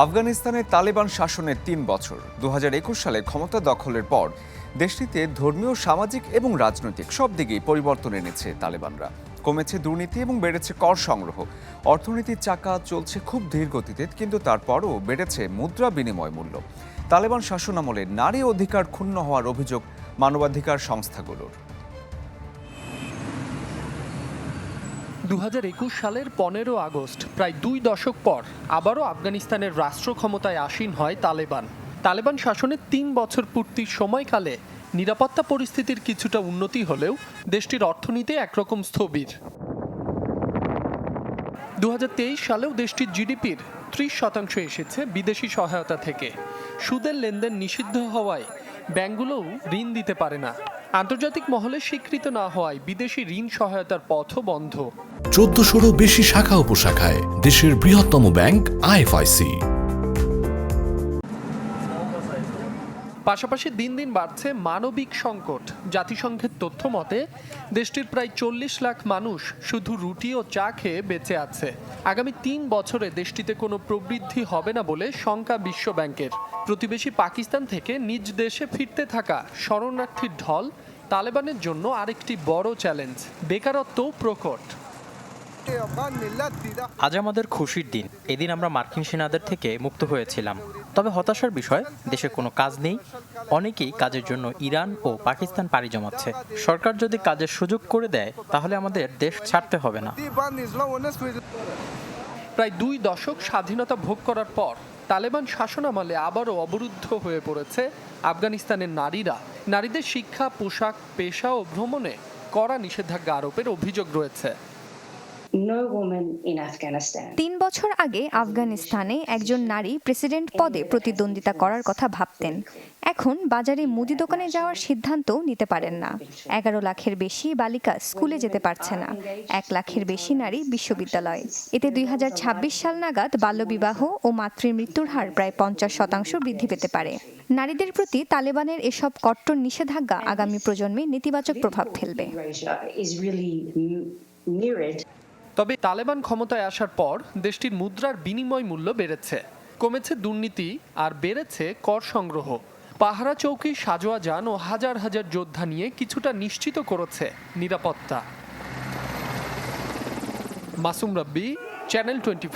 আফগানিস্তানে তালেবান শাসনের তিন বছর। দু হাজার একুশ সালে ক্ষমতা দখলের পর দেশটিতে ধর্মীয়, সামাজিক এবং রাজনৈতিক সব দিকেই পরিবর্তন এনেছে তালেবানরা। কমেছে দুর্নীতি এবং বেড়েছে কর সংগ্রহ। অর্থনীতির চাকা চলছে খুব ধীর গতিতে কিন্তু তারপরও বেড়েছে মুদ্রা বিনিময় মূল্য। তালেবান শাসনামলে নারী অধিকার ক্ষুণ্ণ হওয়ার অভিযোগ মানবাধিকার সংস্থাগুলোর। দু হাজার একুশ সালের পনেরো আগস্ট, প্রায় দুই দশক পর, আবারও আফগানিস্তানের রাষ্ট্র ক্ষমতায় আসীন হয় তালেবান। তালেবান শাসনের তিন বছর পূর্তির সময়কালে নিরাপত্তা পরিস্থিতির কিছুটা উন্নতি হলেও দেশটির অর্থনীতি একরকম স্থবির। দু হাজার তেইশ সালেও দেশটির জিডিপির ত্রিশ শতাংশ এসেছে বিদেশি সহায়তা থেকে। সুদের লেনদেন নিষিদ্ধ হওয়ায় ব্যাংকগুলোও ঋণ দিতে পারে না। আন্তর্জাতিক মহলে স্বীকৃত না হওয়ায় বিদেশি ঋণ সহায়তার পথও বন্ধ। চোদ্দশোরও বেশি শাখা উপশাখায় দেশের বৃহত্তম ব্যাংক আইএফআইসি। পাশাপাশি দিন দিন বাড়ছে মানবিক সংকট। জাতিসংঘের তথ্য মতে, দেশটির প্রায় চল্লিশ লাখ মানুষ শুধু রুটি ও চা খেয়ে বেঁচে আছে। আগামী তিন বছরে দেশটিতে কোনো প্রবৃদ্ধি হবে না বলে শঙ্কা বিশ্ব ব্যাংকের। প্রতিবেশী পাকিস্তান থেকে নিজ দেশে ফিরতে থাকা শরণার্থীর ঢল তালেবানের জন্য আরেকটি বড় চ্যালেঞ্জ। বেকারত্বও প্রকট। আজ আমাদের খুশির দিন। এদিন আমরা মার্কিন সেনাদের থেকে মুক্ত হয়েছিলাম। তবে হতাশার বিষয়, দেশে কোনো কাজ নেই। অনেকেই কাজের জন্য ইরান ও পাকিস্তান পাড়ি জমাচ্ছে। সরকার যদি কাজের সুযোগ করে দেয়, তাহলে আমাদের দেশ ছাড়তে হবে না। প্রায় দুই দশক স্বাধীনতা ভোগ করার পর, তালেবান শাসনামলে আবারও অবরুদ্ধ হয়ে পড়েছে আফগানিস্তানের নারীরা। নারীদের শিক্ষা, পোশাক, পেশা ও ভ্রমণে কড়া নিষেধাজ্ঞা আরোপের অভিযোগ রয়েছে। তিন বছর আগে আফগানিস্তানে একজন নারী প্রেসিডেন্ট পদে প্রতিদ্বন্দ্বিতা করার কথা ভাবতেন। এখন বাজারে মুদি দোকানে যাওয়ার সিদ্ধান্ত নিতে পারেন না। এগারো লাখের বেশি বালিকা স্কুলে যেতে পারছে না। এক লাখের বেশি নারী বিশ্ববিদ্যালয়ে। এতে দুই হাজার ছাব্বিশ সাল নাগাদ বাল্যবিবাহ ও মাতৃ মৃত্যুর হার প্রায় পঞ্চাশ শতাংশ বৃদ্ধি পেতে পারে। নারীদের প্রতি তালেবানের এসব কট্টর নিষেধাজ্ঞা আগামী প্রজন্মে নেতিবাচক প্রভাব ফেলবে। তবে তালেবান ক্ষমতায় আসার পর দেশটির মুদ্রার বিনিময় মূল্য বেড়েছে। কমেছে দুর্নীতি আর বেড়েছে কর সংগ্রহ। পাহারা চৌকি, সাজোয়া যান ও হাজার হাজার যোদ্ধা নিয়ে কিছুটা নিশ্চিত করেছে নিরাপত্তা। মাসুম রাব্বি, চ্যানেল টোয়েন্টি